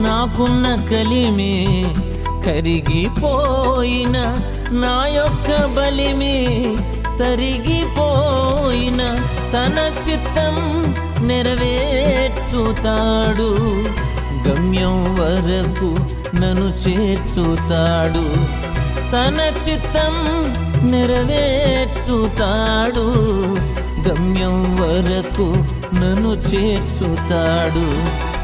నాకున్న కలిమే కరిగిపోయిన నా యొక్క బలిమే తరిగిపోయిన తన చిత్తం నెరవేర్చుతాడు. గమ్యం వరకు నన్ను చేర్చుతాడు. తన చిత్తం నెరవేర్చుతాడు. గమ్యం వరకు నన్ను చేర్చుతాడు.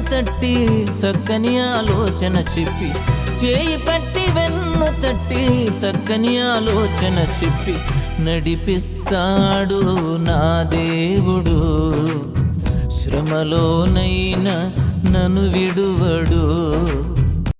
తట్టి చక్కని ఆలోచన చెప్పి చేయి పట్టి వెన్ను తట్టి చక్కని ఆలోచన చెప్పి నడిపిస్తాడు నా దేవుడు. శ్రమలోనైనా నన్ను విడువడు.